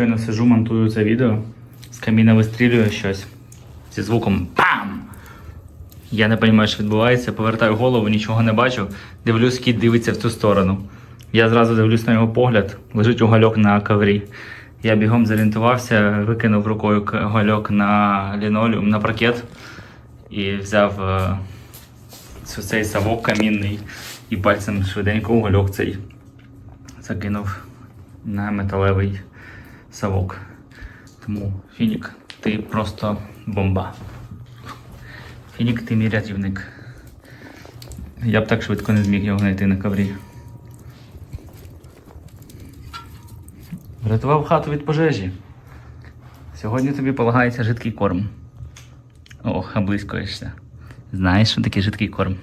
Щойно сижу, монтую це відео. З каміна вистрілює щось. Зі звуком ПАМ! Я не розумію, що відбувається, повертаю голову, нічого не бачу. Дивлюсь, кіт дивиться в цю сторону. Я зразу дивлюсь на його погляд, лежить угольок на коврі. Я бігом зорієнтувався, викинув рукою к- угольок на лінолеум, на паркет і взяв е, цей совок камінний і пальцем швиденько угольок цей закинув на металевий совок. Тому Фінік, ти просто бомба. Фінік, ти мій рятівник. Я б так швидко не зміг його знайти на коврі. Врятував хату від пожежі. Сьогодні тобі полагається жидкий корм. Ох, облизькуєшся. Знаєш, що таке жидкий корм?